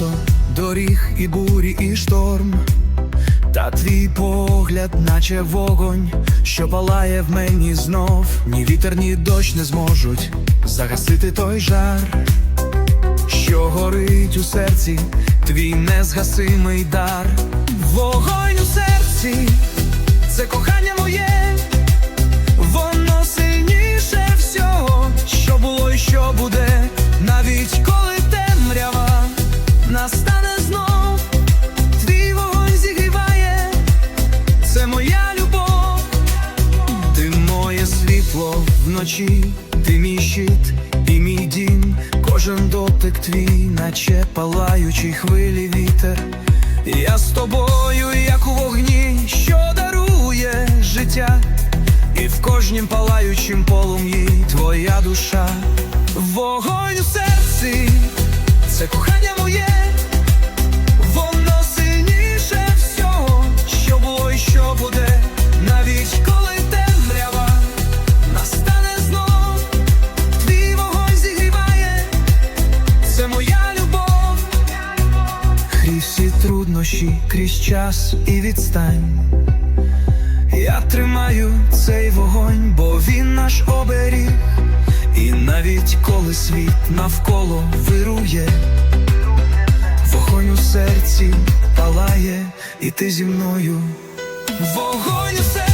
багато доріг і бурі, і шторм. Та твій погляд, наче вогонь, що палає в мені знов. Ні вітер, ні дощ не зможуть загасити той жар, що горить у серці, твій незгасимий дар. Вогонь у серці, це кохання моє, світло вночі, ти мій щит і мій дім, кожен дотик твій, наче палаючий хвилі вітер. Я з тобою, як у вогні, що дарує життя, і в кожнім палаючим полум'ї твоя душа, вогонь у серці, це кохання моє. Крізь всі труднощі, крізь час і відстань. Я тримаю цей вогонь, бо він наш оберіг, і навіть коли світ навколо вирує. Вогонь у серці палає, і ти зі мною. Вогонь у серці,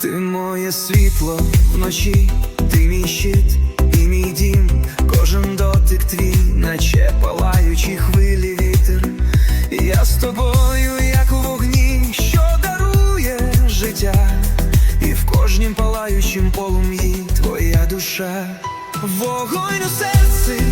Ти моє світло вночі, ти мій щит і мій дім, кожен дотик твій, наче палаючі хвилі вітер. Я з тобою, як у вогні, що дарує життя, і в кожнім палаючим полум'ї твоя душа, вогонь у серці